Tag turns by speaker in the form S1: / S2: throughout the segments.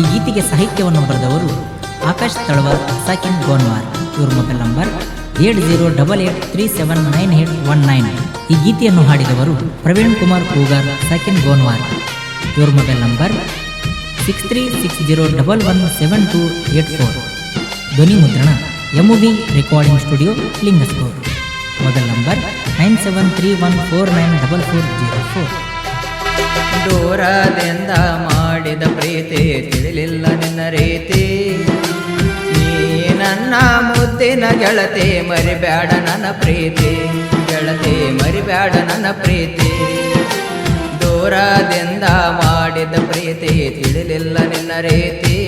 S1: ಈ ಗೀತೆಗೆ ಸಾಹಿತ್ಯವನ್ನು ಬರೆದವರು ಆಕಾಶ್ ತಳವಾರ್ ಸಾಕಿನ್ ಗೋನ್ವಾರ್. ಇವ್ರ mobile number eight zero double eight three seven nine eight one nine. ಈ ಗೀತೆಯನ್ನು ಹಾಡಿದವರು ಪ್ರವೀಣ್ ಕುಮಾರ್ ಕೂಗಾರ್, ಸಾಕಿನ್ ಗೋನ್ವಾರ್. ಇವ್ರ mobile number six three six zero double one seven two eight four. ಧ್ವನಿ ಮುದ್ರಣ M V recording studio Lingasugur mobile number nine seven three one four nine double four zero four.
S2: ದೂರದಿಂದ ಮಾಡಿದ ಪ್ರೀತಿ ತಿಳಿಲಿಲ್ಲ ನಿನ್ನ ರೀತಿ. ನೀ ನನ್ನ ಮುದ್ದಿನ ಗೆಳತಿ ಮರಿಬೇಡ ನನ್ನ ಪ್ರೀತಿ. ಗೆಳತಿ ಮರಿಬೇಡ ನನ್ನ ಪ್ರೀತಿ. ದೂರದಿಂದ ಮಾಡಿದ ಪ್ರೀತಿ ತಿಳಿಲಿಲ್ಲ ನಿನ್ನ ರೀತಿ.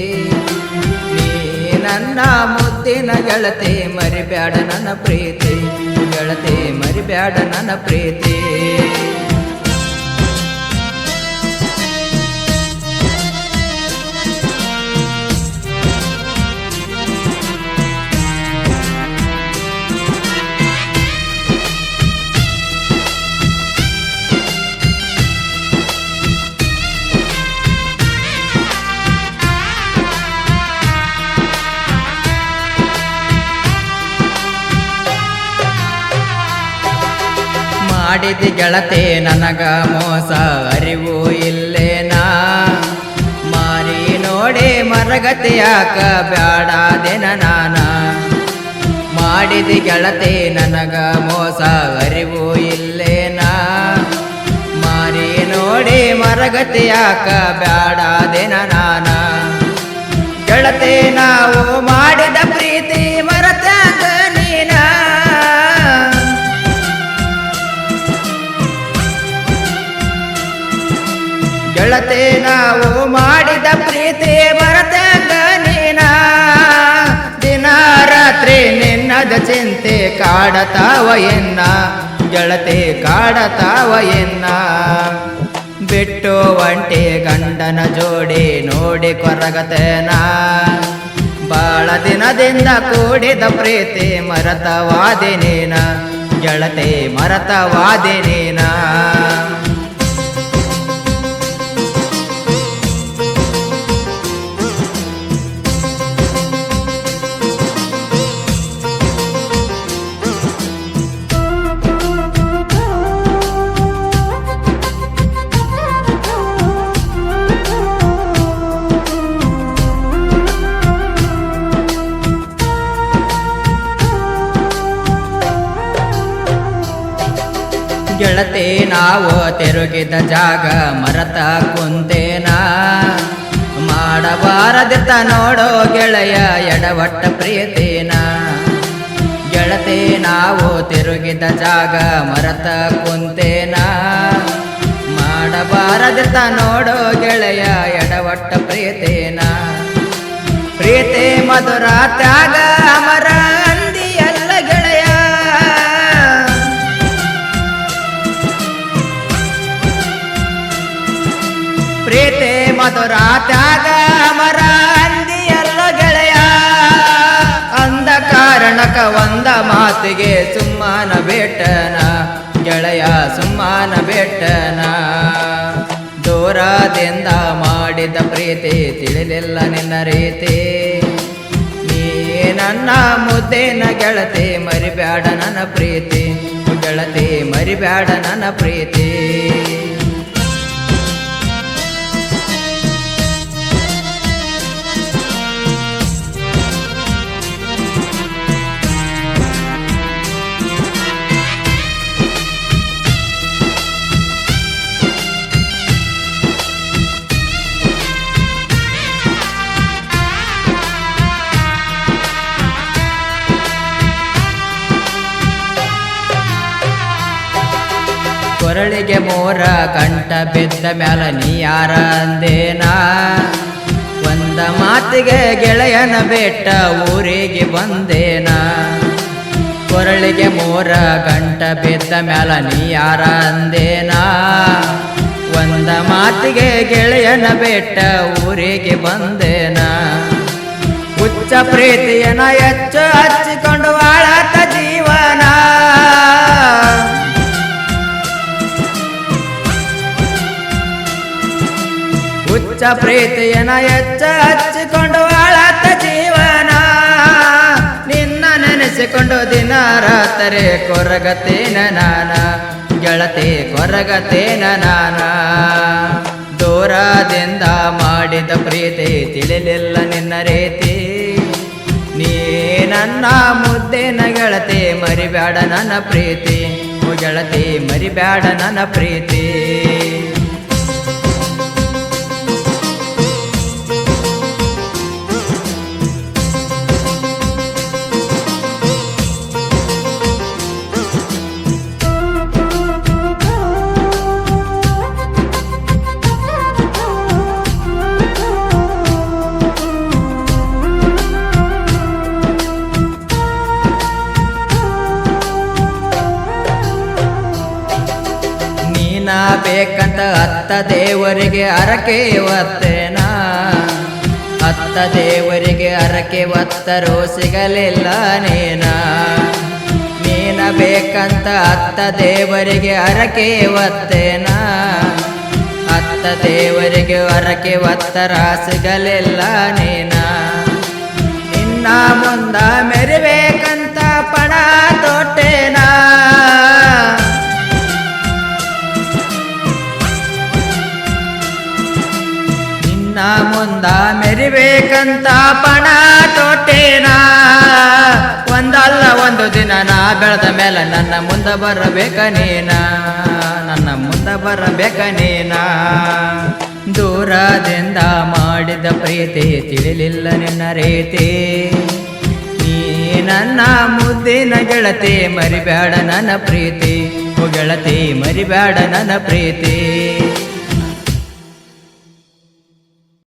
S2: ನನ್ನ ಮುದ್ದಿನ ಗೆಳತಿ ಮರಿಬೇಡ ನನ್ನ ಪ್ರೀತಿ. ಗೆಳತಿ ಮರಿಬೇಡ ನನ್ನ ಪ್ರೀತಿ. ಮಾಡಿದ ಗೆಳತೆ, ನನಗ ಮೋಸ ಅರಿವು ಇಲ್ಲೇನಾ? ಮಾರಿ ನೋಡಿ ಮರಗತಿಯಾಕ ಬ್ಯಾಡಾದೆನ ನಾನ? ಮಾಡಿದಿ ಗೆಳತೆ, ನನಗ ಮೋಸ ಅರಿವು ಇಲ್ಲೇನಾ? ಮಾರಿ ನೋಡಿ ಮರಗತಿಯಾಕ ಬ್ಯಾಡಾದೆನ ನಾನ? ಗೆಳತೆ, ನಾವು ಮಾಡಿದ ಗೆಳತೆ ನಾವು ಮಾಡಿದ ಪ್ರೀತಿ ಬರತಂಗ ನೀನ ದಿನ ರಾತ್ರಿ ನಿನ್ನದ ಚಿಂತೆ ಕಾಡತಾವ ಎನ್ನ. ಗೆಳತೆ ಕಾಡತಾವ ಎನ್ನ. ಬಿಟ್ಟು ಒಂಟಿ ಗಂಡನ ಜೋಡಿ ನೋಡಿ ಕೊರಗತೇನ ಬಾಳ ದಿನದಿಂದ ಕೂಡಿದ ಪ್ರೀತಿ ಮರತವಾದಿನೇನ ನೀನ. ಮರತವಾದಿನೇನಾ ಮರತವಾದಿ ಗೆಳತಿ ನಾವು ತಿರುಗಿದ ಜಾಗ ಮರತ ಕುಂತೇನ. ಮಾಡಬಾರದಿತ್ತ ನೋಡೋ ಗೆಳೆಯ ಎಡವಟ್ಟ ಪ್ರೀತಿನ. ಗೆಳತಿ ನಾವು ತಿರುಗಿದ ಜಾಗ ಮರತ ಕುಂತೇನ. ಮಾಡಬಾರದಿತ್ತ ನೋಡೋ ಗೆಳೆಯ ಎಡವಟ್ಟ ಪ್ರೀತಿನ. ಪ್ರೀತಿ ಮಧುರ ತ್ಯಾಗ ಅಮರ ಮಾತಿಗೆ ಸುಮ್ಮನ ಬೇಟನ, ಗೆಳೆಯ ಸುಮ್ಮನ ಬೇಟನ. ದೂರದಿಂದ ಮಾಡಿದ ಪ್ರೀತಿ ತಿಳಿಲಿಲ್ಲ ನಿನ್ನ ರೀತಿ. ನೀ ನನ್ನ ಮುದ್ದೇನ ಗೆಳತಿ, ಮರಿಬ್ಯಾಡ ನನ್ನ ಪ್ರೀತಿ. ಗೆಳತಿ, ಮರಿಬ್ಯಾಡ ನನ್ನ ಪ್ರೀತಿ. ಕೊರಳಿಗೆ ಮೋರ ಕಂಠ ಬಿದ್ದ ಮ್ಯಾಲ ನೀ ಯಾರ ಅಂದೇನಾ? ಒಂದ ಮಾತಿಗೆ ಗೆಳೆಯನ ಬೆಟ್ಟ ಊರಿಗೆ ಬಂದೇನಾ? ಕೊರಳಿಗೆ ಮೋರ ಕಂಠ ಬಿದ್ದ ಮ್ಯಾಲ ನೀ ಯಾರ ಅಂದೇನಾ? ಒಂದ ಮಾತಿಗೆ ಗೆಳೆಯನ ಬೆಟ್ಟ ಊರಿಗೆ ಬಂದೇನಾ? ಹುಚ್ಚ ಪ್ರೀತಿಯನ ಹೆಚ್ಚು ಪ್ರೀತಿಯನ ಹೆಚ್ಚ ಹಚ್ಚಿಕೊಂಡು ಆಳತ್ತ ಜೀವನ. ನಿನ್ನ ನೆನೆಸಿಕೊಂಡು ದಿನ ರಾತ್ರಿ ಕೊರಗತೇನ ನಾನ. ಗೆಳತಿ ಕೊರಗತೇನ ನಾನ. ದೂರದಿಂದ ಮಾಡಿದ ಪ್ರೀತಿ ತಿಳಿಲಿಲ್ಲ ನಿನ್ನ ರೀತಿ. ನೀ ನನ್ನ ಮುದ್ದೇನ ಗೆಳತಿ ಮರಿಬೇಡ ನನ್ನ ಪ್ರೀತಿ. ಗೆಳತಿ ಮರಿಬೇಡ ನನ್ನ ಪ್ರೀತಿ. ನೀನ ಬೇಕಂತ ಅತ್ತ ದೇವರಿಗೆ ಅರಕೆ ಒತ್ತೇನ? ಅತ್ತ ದೇವರಿಗೆ ಅರಕೆ ಒತ್ತರೂ ಸಿಗಲಿಲ್ಲ ನೀನ? ನೀನ ಬೇಕಂತ ಅತ್ತ ದೇವರಿಗೆ ಅರಕೆ ಒತ್ತೇನ? ಅತ್ತ ದೇವರಿಗೆ ಅರಕೆ ಒತ್ತರ ಸಿಗಲಿಲ್ಲ ನೀನ? ನಿನ್ನ ಮುಂದ ಮೆರಿಬೇಕಂತ ಮೆರಿಬೇಕಂತ ಪಣ ತೊಟ್ಟೇನ? ಒಂದಲ್ಲ ಒಂದು ದಿನ ನಾ ಬೆಳೆದ ಮೇಲೆ ನನ್ನ ಮುಂದೆ ಬರಬೇಕ ನೀನ. ನನ್ನ ಮುಂದೆ ಬರಬೇಕ ನೀನ. ದೂರದಿಂದ ಮಾಡಿದ ಪ್ರೀತಿ ತಿಳಿಲಿಲ್ಲ ನಿನ್ನ ರೀತಿ. ನೀ ನನ್ನ ಮುದ್ದಿನ ಗೆಳತಿ, ಮರಿಬೇಡ ನನ್ನ ಪ್ರೀತಿ. ಗೆಳತಿ, ಮರಿಬೇಡ ನನ್ನ ಪ್ರೀತಿ.